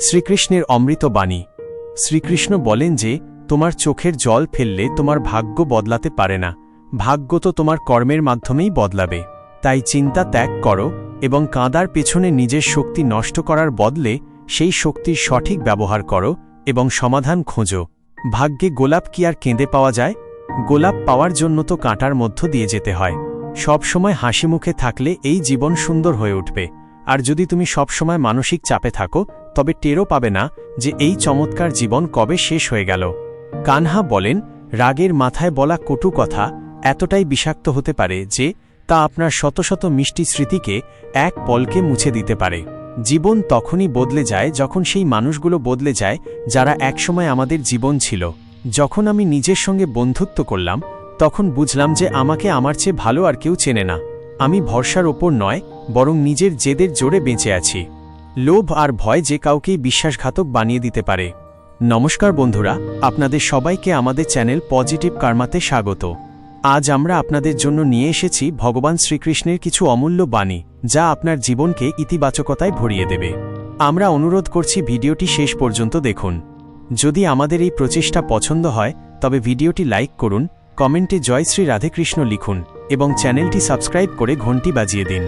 শ্রীকৃষ্ণের অমৃত বাণী। শ্রীকৃষ্ণ বলেন যে, তোমার চোখের জল ফেললে তোমার ভাগ্য বদলাতে পারে না। ভাগ্য তো তোমার কর্মের মাধ্যমেই বদলাবে। তাই চিন্তা ত্যাগ করো এবং কাঁদার পেছনে নিজের শক্তি নষ্ট করার বদলে সেই শক্তির সঠিক ব্যবহার করো এবং সমাধান খোঁজো। ভাগ্যে গোলাপ কি আর কেঁদে পাওয়া যায়? গোলাপ পাওয়ার জন্য তো কাঁটার মধ্য দিয়ে যেতে হয়। সব সময় হাসি মুখে থাকলে এই জীবন সুন্দর হয়ে উঠবে। আর যদি তুমি সবসময় মানসিক চাপে থাকো তবে টেরও পাবে না যে এই চমৎকার জীবন কবে শেষ হয়ে গেল। কানহা বলেন, রাগের মাথায় বলা কটু কথা এতটাই বিষাক্ত হতে পারে যে তা আপনার শত শত মিষ্টি স্মৃতিকে এক পলকে মুছে দিতে পারে। জীবন তখনই বদলে যায় যখন সেই মানুষগুলো বদলে যায় যারা একসময় আমাদের জীবন ছিল। যখন আমি নিজের সঙ্গে বন্ধুত্ব করলাম, তখন বুঝলাম যে আমাকে আমার চেয়ে ভালো আর কেউ চেনে না। আমি ভরসার ওপর নয়, বরং নিজের জেদের জোরে বেঁচে আছি। লোভ আর ভয় যে কাউকেই বিশ্বাসঘাতক বানিয়ে দিতে পারে। নমস্কার বন্ধুরা, আপনাদের সবাইকে আমাদের চ্যানেল পজিটিভ কার্মাতে স্বাগত। আজ আমরা আপনাদের জন্য নিয়ে এসেছি ভগবান শ্রীকৃষ্ণের কিছু অমূল্য বাণী, যা আপনার জীবনকে ইতিবাচকতায় ভরিয়ে দেবে। আমরা অনুরোধ করছি ভিডিওটি শেষ পর্যন্ত দেখুন। যদি আমাদের এই প্রচেষ্টা পছন্দ হয়, তবে ভিডিওটি লাইক করুন, কমেন্টে জয় শ্রী রাধেকৃষ্ণ লিখুন, এবং চ্যানেলটি সাবস্ক্রাইব করে ঘন্টি বাজিয়ে দিন।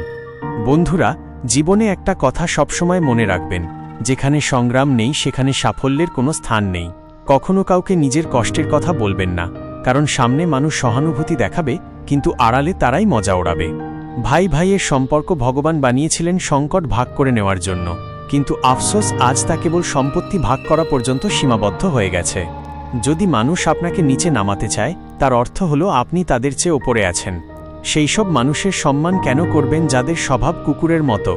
বন্ধুরা জীবনে একটা কথা সবসময় মনে রাখবেন, যেখানে সংগ্রাম নেই, সেখানে সাফল্যের কোনো স্থান নেই। কখনো কাউকে নিজের কষ্টের কথা বলবেন না, কারণ সামনে মানুষ সহানুভূতি দেখাবে, কিন্তু আড়ালে তারাই মজা ওড়াবে। ভাই ভাইয়ের সম্পর্ক ভগবান বানিয়েছিলেন সংকট ভাগ করে নেওয়ার জন্য, কিন্তু আফসোস আজ তা কেবল সম্পত্তি ভাগ করা পর্যন্ত সীমাবদ্ধ হয়ে গেছে। যদি মানুষ আপনাকে নিচে নামাতে চায়, তার অর্থ হল আপনি তাদের চেয়ে ওপরে আছেন। সেই সব মানুষের সম্মান কেন করবেন যাদের স্বভাব কুকুরের মতো?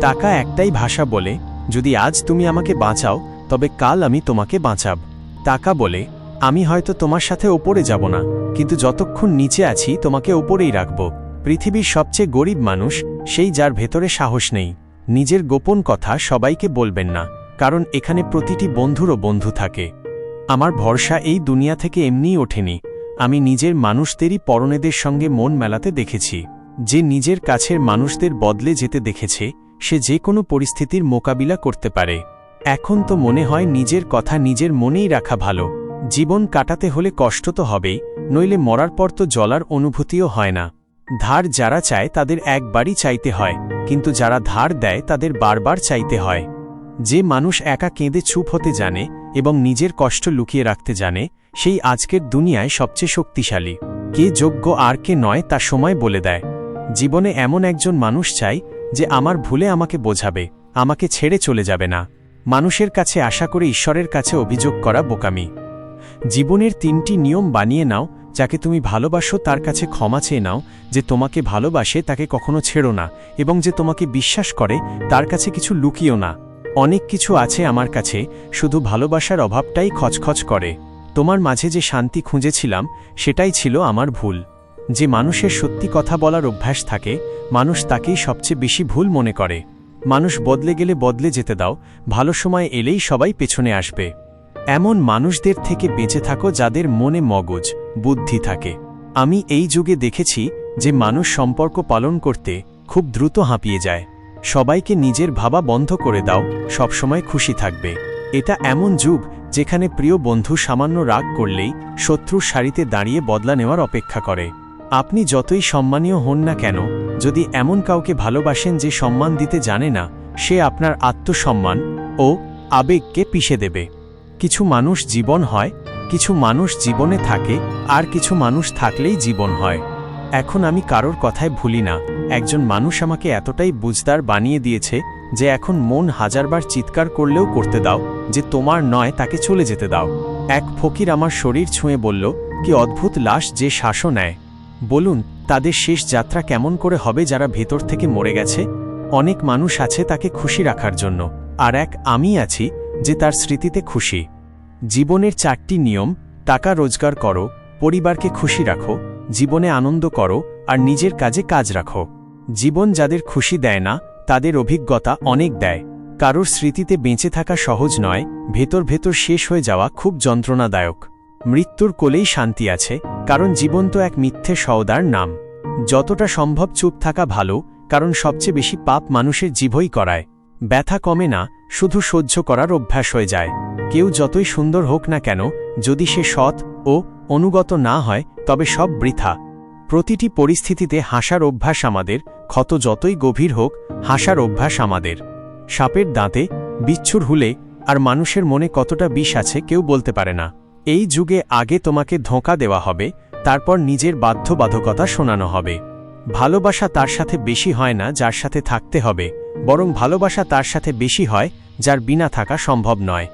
টাকা একটাই ভাষা বলে, যদি আজ তুমি আমাকে বাঁচাও, তবে কাল আমি তোমাকে বাঁচাব। টাকা বলে, আমি হয়তো তোমার সাথে ওপরে যাব না, কিন্তু যতক্ষণ নিচে আছি তোমাকে ওপরেই রাখব। পৃথিবীর সবচেয়ে গরিব মানুষ, সেই যার ভেতরে সাহস নেই। নিজের গোপন কথা সবাইকে বলবেন না, কারণ এখানে প্রতিটি বন্ধুরও বন্ধু থাকে। আমার ভরসা এই দুনিয়া থেকে এমনিই ওঠেনি। আমি নিজের মানুষদেরই পরনেদের সঙ্গে মন মেলাতে দেখেছি। যে নিজের কাছের মানুষদের বদলে যেতে দেখেছে, সে যে কোনো পরিস্থিতির মোকাবিলা করতে পারে। এখন তো মনে হয় নিজের কথা নিজের মনেই রাখা ভালো। জীবন কাটাতে হলে কষ্ট তো হবেই, নইলে মরার পর তো জলার অনুভূতিও হয় না। ধার যারা চায় তাদের একবারই চাইতে হয়, কিন্তু যারা ধার দেয় তাদের বারবার চাইতে হয়। যে মানুষ একা কেঁদে চুপ হতে জানে এবং নিজের কষ্ট লুকিয়ে রাখতে জানে, সেই আজকের দুনিয়ায় সবচেয়ে শক্তিশালী। কে যোগ্য আর কে নয় তা সময় বলে দেয়। জীবনে এমন একজন মানুষ চাই, যে আমার ভুলে আমাকে বোঝাবে, আমাকে ছেড়ে চলে যাবে না। মানুষের কাছে আশা করে ঈশ্বরের কাছে অভিযোগ করা বোকামি। জীবনের তিনটি নিয়ম বানিয়ে নাও, যাকে তুমি ভালোবাসো তার কাছে ক্ষমা চেয়ে নাও, যে তোমাকে ভালোবাসে তাকে কখনো ছেড়ো না, এবং যে তোমাকে বিশ্বাস করে তার কাছে কিছু লুকিও না। অনেক কিছু আছে আমার কাছে, শুধু ভালোবাসার অভাবটাই খচখচ করে। তোমার মাঝে যে শান্তি খুঁজেছিলাম, সেটাই ছিল আমার ভুল। যে মানুষের সত্যি কথা বলার অভ্যাস থাকে, মানুষ তাকেই সবচেয়ে বেশি ভুল মনে করে। মানুষ বদলে গেলে বদলে যেতে দাও, ভালো সময় এলেই সবাই পেছনে আসবে। এমন মানুষদের থেকে বেঁচে থাকো যাদের মনে মগজ, বুদ্ধি থাকে। আমি এই যুগে দেখেছি যে মানুষ সম্পর্ক পালন করতে খুব দ্রুত হাঁপিয়ে যায়। সবাইকে নিজের ভাবা বন্ধ করে দাও, সবসময় খুশি থাকবে। এটা এমন যুগ, যেখানে প্রিয় বন্ধু সামান্য রাগ করলেই শত্রুর সারিতে দাঁড়িয়ে বদলা নেওয়ার অপেক্ষা করে। আপনি যতই সম্মানীয় হন না কেন, যদি এমন কাউকে ভালোবাসেন যে সম্মান দিতে জানে না, সে আপনার আত্মসম্মান ও আবেগকে পিষে দেবে। কিছু মানুষ জীবন হয়, কিছু মানুষ জীবনে থাকে, আর কিছু মানুষ থাকলেই জীবন হয়। এখন আমি কারোর কথায় ভুলি না একজন মানুষ আমাকে এতটাই বুঝদার বানিয়ে দিয়েছে যে এখন মন হাজারবার চিৎকার করলেও করতে দাও, যে তোমার নয় তাকে চলে যেতে দাও। এক ফকির আমার শরীর ছুঁয়ে বলল, কি অদ্ভুত লাশ যে শ্বাসও নেয়। বলুন, তাদের শেষ যাত্রা কেমন করে হবে যারা ভেতর থেকে মরে গেছে? অনেক মানুষ আছে তাকে খুশি রাখার জন্য, আর এক আমি আছি যে তার স্মৃতিতে খুশি। জীবনের চারটি নিয়ম, টাকা রোজগার করো, পরিবারকে খুশি রাখো, জীবনে আনন্দ করো, আর নিজের কাজে কাজ রাখো। জীবন যাদের খুশি দেয় না, তাদের অভিজ্ঞতা অনেক দেয়। কারোর স্মৃতিতে বেঁচে থাকা সহজ নয়, ভেতর ভেতর শেষ হয়ে যাওয়া খুব যন্ত্রণাদায়ক। মৃত্যুর কোলেই শান্তি আছে, কারণ জীবন তো এক মিথ্যে সওদার নাম। যতটা সম্ভব চুপ থাকা ভালো, কারণ সবচেয়ে বেশি পাপ মানুষের জীবই করায়। ব্যথা কমে না, শুধু সহ্য করার অভ্যাস হয়ে যায়। কেউ যতই সুন্দর হোক না কেন, যদি সে সৎ ও অনুগত না হয়, তবে সব বৃথা। প্রতিটি পরিস্থিতিতে হাসার অভ্যাস আমাদের, ক্ষত যতই গভীর হোক, হাসার অভ্যাস আমাদের। সাপের দাঁতে, বিচ্ছুর হুলে, আর মানুষের মনে কতটা বিষ আছে কেউ বলতে পারে না। এই যুগে আগে তোমাকে ধোঁকা দেওয়া হবে, তারপর নিজের বাধ্যবাধকতা শোনানো হবে। ভালোবাসা তার সাথে বেশি হয় না যার সাথে থাকতে হবে, বরং ভালোবাসা তার সাথে বেশি হয়, যার বিনা থাকা সম্ভব নয়।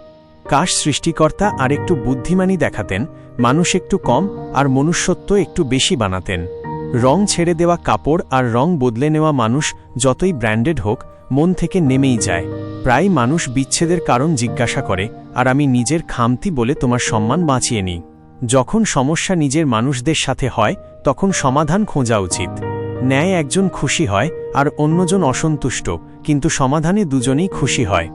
কাশ সৃষ্টিকর্তা আর একটু বুদ্ধিমানী দেখাতেন মানুষ একটু কম আর মনুষ্যত্ব একটু বেশি বানাতেন। রং ছেড়ে দেওয়া কাপড় আর রং বদলে নেওয়া মানুষ যতই ব্র্যান্ডেড হোক, মন থেকে নেমেই যায়। প্রায় মানুষ বিচ্ছেদের কারণ জিজ্ঞাসা করে, আর আমি নিজের খামতি বলে তোমার সম্মান বাঁচিয়ে নিই? যখন সমস্যা নিজের মানুষদের সাথে হয়, তখন সমাধান খোঁজা উচিত। ন্যায় একজন খুশি হয় আর অন্যজন অসন্তুষ্ট, কিন্তু সমাধানে দুজনেই খুশি হয়।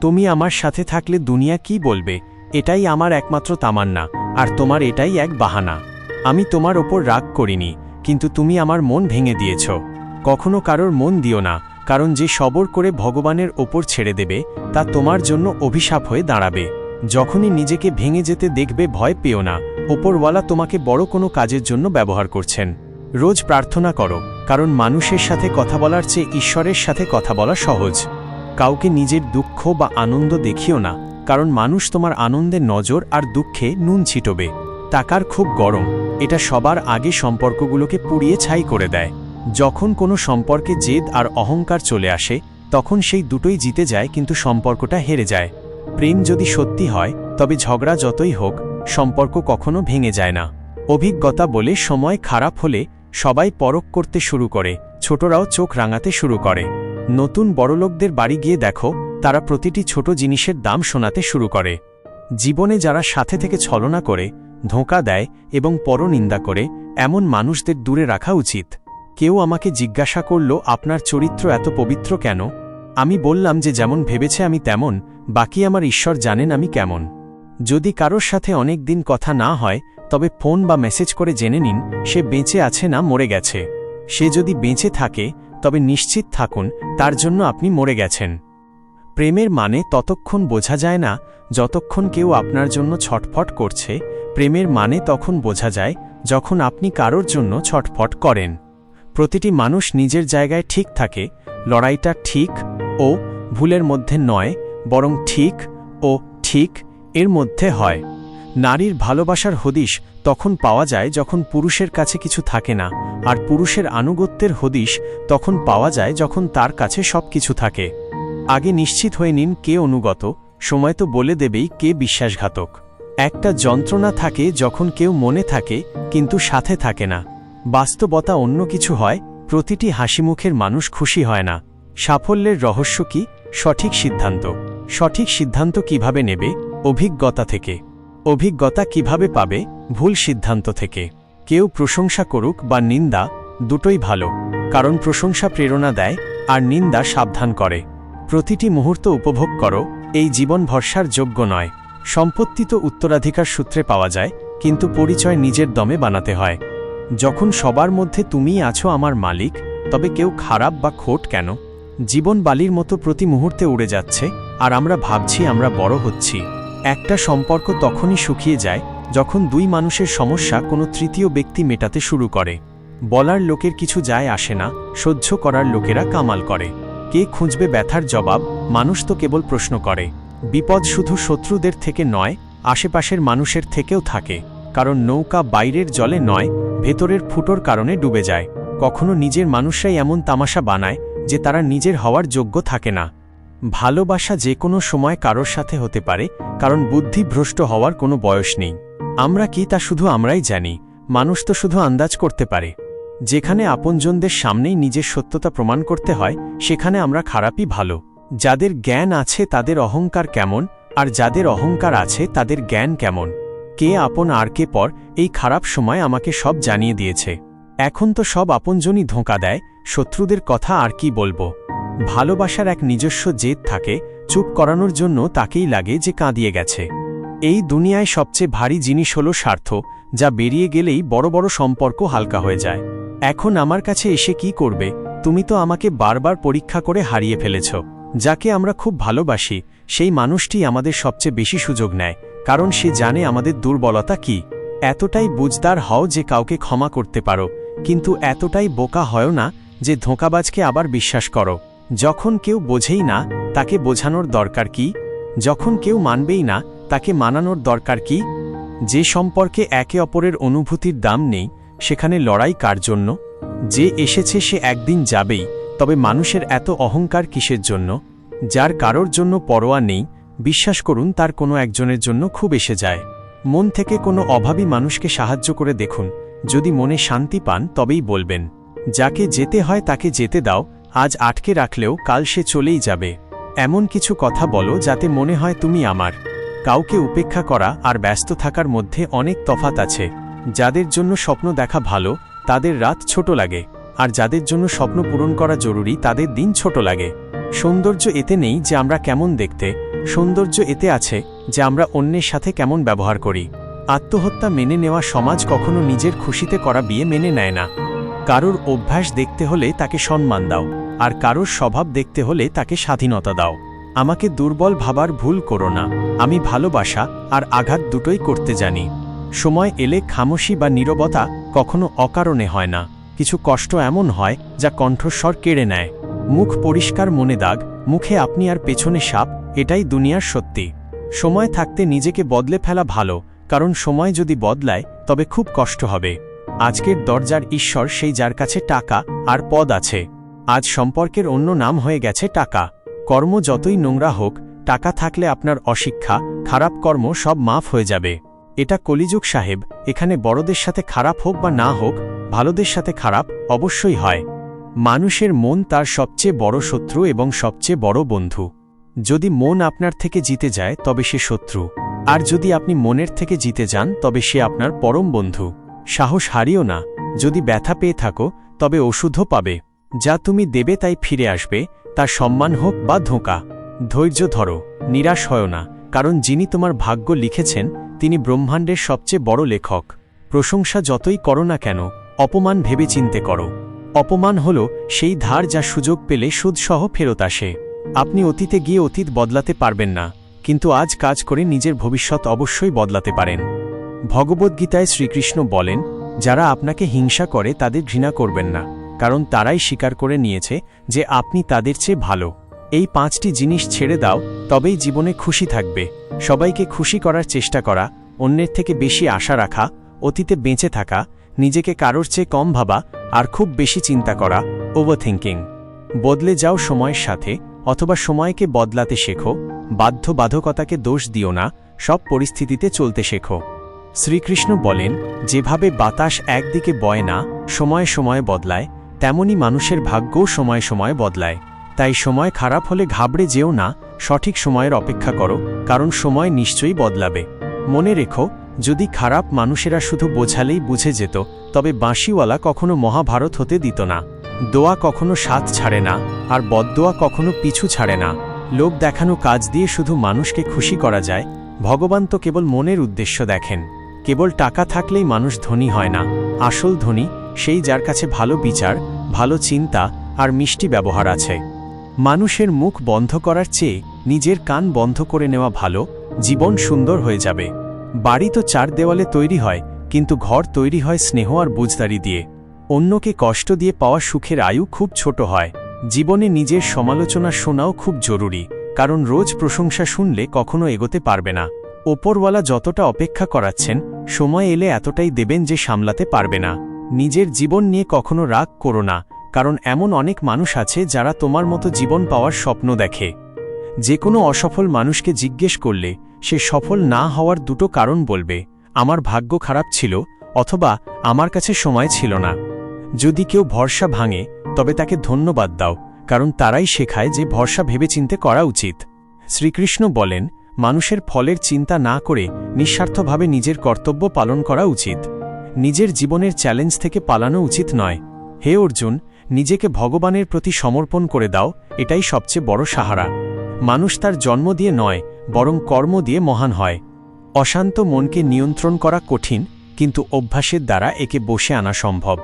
তুমি আমার সাথে থাকলে দুনিয়া কি বলবে? এটাই আমার একমাত্র তামান্না, আর তোমার এটাই এক বাহানা। আমি তোমার ওপর রাগ করিনি, কিন্তু তুমি আমার মন ভেঙে দিয়েছ। কখনো কারোর মন দিও না, কারণ যে সবর করে ভগবানের ওপর ছেড়ে দেবে, তা তোমার জন্য অভিশাপ হয়ে দাঁড়াবে। যখনই নিজেকে ভেঙে যেতে দেখবে ভয় পেও না, ওপরওয়ালা তোমাকে বড় কোনো কাজের জন্য ব্যবহার করছেন। রোজ প্রার্থনা করো, কারণ মানুষের সাথে কথা বলার চেয়ে ঈশ্বরের সাথে কথা বলা সহজ। কাউকে নিজের দুঃখ বা আনন্দ দেখিও না কারণ মানুষ তোমার আনন্দে নজর আর দুঃখে নুন ছিটবে। টাকার খুব গরম। এটা সবার আগে সম্পর্কগুলোকে পুড়িয়ে ছাই করে দেয়। যখন কোনো সম্পর্কে জেদ আর অহংকার চলে আসে, তখন সেই দুটোই জিতে যায় কিন্তু সম্পর্কটা হেরে যায়। প্রেম যদি সত্যি হয়, তবে ঝগড়া যতই হোক, সম্পর্ক কখনো ভেঙে যায় না। অভিজ্ঞতা বলে সময় খারাপ হলে সবাই পরক করতে শুরু করে, ছোটরাও চোখ রাঙাতে শুরু করে। নতুন বড়লোকদের বাড়ি গিয়ে দেখো তারা প্রতিটি ছোট জিনিসের দাম শোনাতে শুরু করে। জীবনে যারা সাথে থেকে ছলনা করে, ধোঁকা দেয় এবং পরনিন্দা করে, এমন মানুষদের দূরে রাখা উচিত। কেউ আমাকে জিজ্ঞাসা করল, আপনার চরিত্র এত পবিত্র কেন? আমি বললাম যে, যেমন ভেবেছে আমি তেমন, বাকি আমার ঈশ্বর জানেন আমি কেমন। যদি কারোর সাথে অনেক দিন কথা না হয়, তবে ফোন বা মেসেজ করে জেনে নিন, সে বেঁচে আছে না মরে গেছে। সে যদি বেঁচে থাকে, তবে নিশ্চিত থাকুন, তার জন্য আপনি মরে গেছেন। প্রেমের মানে ততক্ষণ বোঝা যায় না, যতক্ষণ কেউ আপনার জন্য ছটফট করছে, প্রেমের মানে তখন বোঝা যায়, যখন আপনি কারোর জন্য ছটফট করেন। প্রতিটি মানুষ নিজের জায়গায় ঠিক থাকে, লড়াইটা ঠিক ও ভুলের মধ্যে নয়, বরং ঠিক ও ঠিক এর মধ্যে হয়। নারীর ভালোবাসার হদিশ তখন পাওয়া যায় যখন পুরুষের কাছে কিছু থাকে না, আর পুরুষের আনুগত্যের হদিশ তখন পাওয়া যায় যখন তার কাছে সব কিছু থাকে। আগে নিশ্চিত হয়ে নিন কে অনুগত, সময় তো বলে দেবেই কে বিশ্বাসঘাতক। একটা যন্ত্রণা থাকে যখন কেউ মনে থাকে, কিন্তু সাথে থাকে না। বাস্তবতা অন্য কিছু হয়, প্রতিটি হাসিমুখের মানুষ খুশি হয় না। সাফল্যের রহস্য কি? সঠিক সিদ্ধান্ত। সঠিক সিদ্ধান্ত কীভাবে নেবে? অভিজ্ঞতা থেকে। অভিজ্ঞতা কীভাবে পাবে? ভুল সিদ্ধান্ত থেকে। কেউ প্রশংসা করুক বা নিন্দা, দুটোই ভালো। কারণ প্রশংসা প্রেরণা দেয়, আর নিন্দা সাবধান করে। প্রতিটি মুহূর্ত উপভোগ করো, এই জীবন ভরসার যোগ্য নয়। সম্পত্তি তো উত্তরাধিকার সূত্রে পাওয়া যায়, কিন্তু পরিচয় নিজের দমে বানাতে হয়। যখন সবার মধ্যে তুমিই আছো আমার মালিক, তবে কেউ খারাপ বা খোট কেন? জীবন বালির মতো প্রতি মুহূর্তে উড়ে যাচ্ছে, আর আমরা ভাবছি আমরা বড় হচ্ছি। একটা সম্পর্ক তখনই শুকিয়ে যায়, যখন দুই মানুষের সমস্যা কোনো তৃতীয় ব্যক্তি মেটাতে শুরু করে। বলার লোকের কিছু যায় আসে না, সহ্য করার লোকেরা কামাল করে। কে খুঁজবে ব্যথার জবাব? মানুষ তো কেবল প্রশ্ন করে। বিপদ শুধু শত্রুদের থেকে নয়, আশেপাশের মানুষের থেকেও থাকে। কারণ নৌকা বাইরের জলে নয়, ভেতরের ফুটোর কারণে ডুবে যায়। কখনো নিজের মানুষরাই এমন তামাশা বানায়, যে তারা নিজের হওয়ার যোগ্য থাকে না। ভালোবাসা যে কোনো সময় কারোর সাথে হতে পারে, কারণ বুদ্ধিভ্রষ্ট হওয়ার কোনো বয়স নেই। আমরা কি তা শুধু আমরাই জানি। মানুষ তো শুধু আন্দাজ করতে পারে। যেখানে আপনজনদের সামনেই নিজের সত্যতা প্রমাণ করতে হয়, সেখানে আমরা খারাপই ভালো। যাদের জ্ঞান আছে তাদের অহংকার কেমন, আর যাদের অহংকার আছে তাদের জ্ঞান কেমন? কে আপন আর কে পর, এই খারাপ সময় আমাকে সব জানিয়ে দিয়েছে। এখন তো সব আপনজনই ধোঁকা দেয়, শত্রুদের কথা আর কি বলব? ভালোবাসার এক নিজস্ব জেদ থাকে, চুপ করানোর জন্য তাকেই লাগে যে কাঁদিয়ে গেছে। এই দুনিয়ায় সবচেয়ে ভারী জিনিস হল স্বার্থ, যা বেরিয়ে গেলেই বড় বড় সম্পর্ক হালকা হয়ে যায়। এখন আমার কাছে এসে কি করবে? তুমি তো আমাকে বারবার পরীক্ষা করে হারিয়ে ফেলেছ। যাকে আমরা খুব ভালোবাসি, সেই মানুষটি আমাদের সবচেয়ে বেশি সুযোগ নেয়, কারণ সে জানে আমাদের দুর্বলতা কি। এতটাই বুঝদার হও যে কাউকে ক্ষমা করতে পারো, কিন্তু এতটাই বোকা হয় না যে ধোঁকাবাজকে আবার বিশ্বাস করো। যখন কেউ বোঝেই না, তাকে বোঝানোর দরকার কি? যখন কেউ মানবেই না, তাকে মানানোর দরকার কি? যে সম্পর্কে একে অপরের অনুভূতির দাম নেই সেখানে লড়াই কার জন্য? যে এসেছে সে একদিন যাবেই, তবে মানুষের এত অহংকার কিসের জন্য? যার কারোর জন্য পরোয়া নেই, বিশ্বাস করুন তার কোনো একজনের জন্য খুব এসে যায়। মন থেকে কোনো অভাবী মানুষকে সাহায্য করে দেখুন, যদি মনে শান্তি পান তবেই বলবেন, যাকে যেতে হয় তাকে যেতে দাও, আজ আটকে রাখলেও কাল সে চলেই যাবে। এমন কিছু কথা বলো যাতে মনে হয় তুমি আমার। কাউকে উপেক্ষা করা আর ব্যস্ত থাকার মধ্যে অনেক তফাত আছে। যাদের জন্য স্বপ্ন দেখা ভালো, তাদের রাত ছোট লাগে। আর যাদের জন্য স্বপ্ন পূরণ করা জরুরি, তাদের দিন ছোট লাগে। সৌন্দর্য এতে নেই যে আমরা কেমন দেখতে, সৌন্দর্য এতে আছে যে আমরা অন্যের সাথে কেমন ব্যবহার করি। আত্মহত্যা মেনে নেওয়া সমাজ কখনো নিজের খুশিতে করা বিয়ে মেনে নেয় না। কারোর অভ্যাস দেখতে হলে তাকে সম্মান দাও, আর কারোর স্বভাব দেখতে হলে তাকে স্বাধীনতা দাও। আমাকে দুর্বল ভাবার ভুল করো না, আমি ভালোবাসা আর আঘাত দুটোই করতে জানি। সময় এলে খামোশি বা নীরবতা কখনো অকারণে হয় না। কিছু কষ্ট এমন হয় যা কণ্ঠস্বর কেড়ে নেয়। মুখ পরিষ্কার মনে দাগ, মুখে আপনি আর পেছনে সাপ, এটাই দুনিয়ার সত্যি। সময় থাকতে নিজেকে বদলে ফেলা ভালো, কারণ সময় যদি বদলায়, তবে খুব কষ্ট হবে। আজকের দরজার ঈশ্বর সেই যার কাছে টাকা আর পদ আছে। আজ সম্পর্কের অন্য নাম হয়ে গেছে টাকা। কর্ম যতই নোংরা হোক, টাকা থাকলে আপনার অশিক্ষা, খারাপ কর্ম সব মাফ হয়ে যাবে। এটা কলিযুগ সাহেব, এখানে বড়দের সাথে খারাপ হোক বা না হোক, ভালোদের সাথে খারাপ অবশ্যই হয়। মানুষের মন তার সবচেয়ে বড় শত্রু এবং সবচেয়ে বড় বন্ধু। যদি মন আপনার থেকে জিতে যায়, তবে সে শত্রু। আর যদি আপনি মনের থেকে জিতে যান, তবে সে আপনার পরম বন্ধু। সাহস হারিও না। যদি ব্যথা পেয়ে থাকো, তবে ওষুধও পাবে। যা তুমি দেবে তাই ফিরে আসবে, তার সম্মান হোক বা ধোঁকা। ধৈর্য ধরো, নিরাশ হয় না। কারণ যিনি তোমার ভাগ্য লিখেছেন, তিনি ব্রহ্মাণ্ডের সবচেয়ে বড় লেখক। প্রশংসা যতই করো না কেন, অপমান ভেবে চিনতে করো। অপমান হল সেই ধার যা সুযোগ পেলে সুদসহ ফেরত আসে। আপনি অতীতে গিয়ে অতীত বদলাতে পারবেন না, কিন্তু আজ কাজ করে নিজের ভবিষ্যৎ অবশ্যই বদলাতে পারেন। ভগবদ্গীতায় শ্রীকৃষ্ণ বলেন, যারা আপনাকে হিংসা করে তাদের ঘৃণা করবেন না, কারণ তারাই স্বীকার করে নিয়েছে যে আপনি তাদের চেয়ে ভালো। এই পাঁচটি জিনিস ছেড়ে দাও, তবেই জীবনে খুশি থাকবে। সবাইকে খুশি করার চেষ্টা করা, অন্যের থেকে বেশি আশা রাখা, অতীতে বেঁচে থাকা, নিজেকে কারোর চেয়ে কম ভাবা, আর খুব বেশি চিন্তা করা ওভারথিঙ্কিং বদলে যাও সময়ের সাথে, অথবা সময়কে বদলাতে শেখো, বাধ্যবাধকতাকে দোষ দিও না, সব পরিস্থিতিতে চলতে শেখো। শ্রীকৃষ্ণ বলেন, যেভাবে বাতাস একদিকে বয় না, সময়ে সময়ে বদলায়, তেমনি মানুষের ভাগ্যও সময়ে সময়ে বদলায়। তাই সময় খারাপ হলে ঘাবড়ে যেও না, সঠিক সময়ের অপেক্ষা করো, কারণ সময় নিশ্চয়ই বদলাবে। মনে রেখো, যদি খারাপ মানুষেরা শুধু বোঝালেই বুঝে যেত, তবে বাঁশিওয়ালা কখনো মহাভারত হতে দিত না। দোয়া কখনো সাথ ছাড়ে না, আর বদদোয়া কখনো পিছু ছাড়ে না। লোক দেখানো কাজ দিয়ে শুধু মানুষকে খুশি করা যায়, ভগবান তো কেবল মনের উদ্দেশ্য দেখেন। কেবল টাকা থাকলেই মানুষ ধনী হয় না। আসল ধনী, সেই যার কাছে ভালো বিচার, ভালো চিন্তা, আর মিষ্টি ব্যবহার আছে। মানুষের মুখ বন্ধ করার চেয়ে নিজের কান বন্ধ করে নেওয়া ভালো, জীবন সুন্দর হয়ে যাবে। বাড়ি তো চার দেওয়ালে তৈরি হয়, কিন্তু ঘর তৈরি হয় স্নেহ আর বুঝদারি দিয়ে। অন্যকে কষ্ট দিয়ে পাওয়া সুখের আয়ু খুব ছোট হয়। জীবনে নিজের সমালোচনা শোনাও খুব জরুরি, কারণ রোজ প্রশংসা শুনলে কখনো এগোতে পারবে না। ওপরওয়ালা যতটা অপেক্ষা করাচ্ছেন, সময় এলে এতটাই দেবেন যে সামলাতে পারবে না। নিজের জীবন নিয়ে কখনো রাগ করো না কারণ এমন অনেক মানুষ আছে যারা তোমার মতো জীবন পাওয়ার স্বপ্ন দেখে। যে কোনো অসফল মানুষকে জিজ্ঞেস করলে সে সফল না হওয়ার দুটো কারণ বলবে, আমার ভাগ্য খারাপ ছিল অথবা আমার কাছে সময় ছিল না। যদি কেউ ভরসা ভাঙে, তবে তাকে ধন্যবাদ দাও, কারণ তারাই শেখায় যে ভরসা ভেবেচিন্তে করা উচিত। শ্রীকৃষ্ণ বলেন, মানুষের ফলের চিন্তা না করে নিঃস্বার্থভাবে নিজের কর্তব্য পালন করা উচিত। নিজের জীবনের চ্যালেঞ্জ থেকে পালানো উচিত নয়। হে অর্জুন নিজেকে ভগবানের প্রতি সমর্পণ করে দাও, এটাই সবচেয়ে বড় সাহারা। মানুষ তার জন্ম দিয়ে নয়, বরং কর্ম দিয়ে মহান হয়। অশান্ত মনকে নিয়ন্ত্রণ করা কঠিন, কিন্তু অভ্যাসের দ্বারা একে বসে আনা সম্ভব।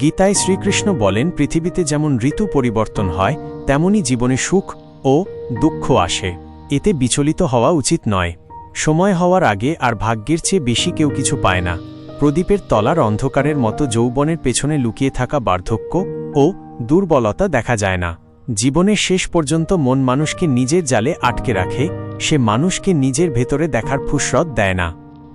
গীতায় শ্রীকৃষ্ণ বলেন, পৃথিবীতে যেমন ঋতু পরিবর্তন হয়, তেমনি জীবনে সুখ ও দুঃখ আসে। এতে বিচলিত হওয়া উচিত নয়। সময় হওয়ার আগে আর ভাগ্যের চেয়ে বেশি কেউ কিছু পায় না। প্রদীপের তলার অন্ধকারের মতো যৌবনের পেছনে লুকিয়ে থাকা বার্ধক্য ও দুর্বলতা দেখা যায় না। জীবনের শেষ পর্যন্ত মন মানুষকে নিজের জালে আটকে রাখে, সে মানুষকে নিজের ভেতরে দেখার ফুসরত দেয় না।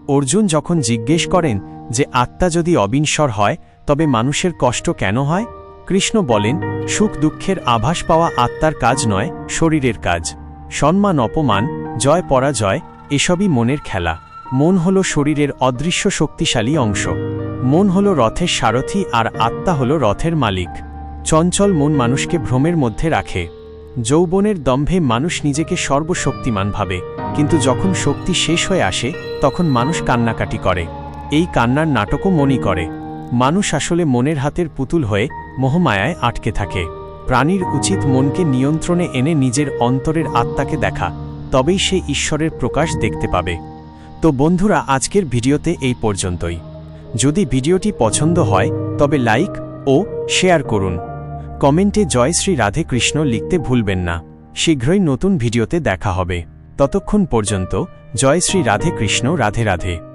অর্জুন যখন জিজ্ঞেস করেন যে আত্মা যদি অবিনশ্বর হয়, তবে মানুষের কষ্ট কেন হয়? কৃষ্ণ বলেন, সুখ দুঃখের আভাস পাওয়া আত্মার কাজ নয়, শরীরের কাজ। সম্মান, অপমান, জয়, পরাজয়, এসবই মনের খেলা। মন হল শরীরের অদৃশ্য শক্তিশালী অংশ। মন হল রথের সারথি আর আত্মা হল রথের মালিক। চঞ্চল মন মানুষকে ভ্রমের মধ্যে রাখে। যৌবনের দম্ভে মানুষ নিজেকে সর্বশক্তিমান ভাবে, কিন্তু যখন শক্তি শেষ হয়ে আসে, তখন মানুষ কান্নাকাটি করে। এই কান্নার নাটকও মনই করে। মানুষ আসলে মনের হাতের পুতুল হয়ে মোহমায়ায় আটকে থাকে। প্রাণীর উচিত মনকে নিয়ন্ত্রণে এনে নিজের অন্তরের আত্মাকে দেখা, তবেই সে ঈশ্বরের প্রকাশ দেখতে পাবে। তো বন্ধুরা, আজকের ভিডিওতে এই পর্যন্তই। যদি ভিডিওটি পছন্দ হয়, তবে লাইক ও শেয়ার করুন। কমেন্টে জয় শ্রী রাধে কৃষ্ণ লিখতে ভুলবেন না। শীঘ্রই নতুন ভিডিওতে দেখা হবে। ততক্ষণ পর্যন্ত জয় শ্রী রাধে কৃষ্ণ, রাধে রাধে।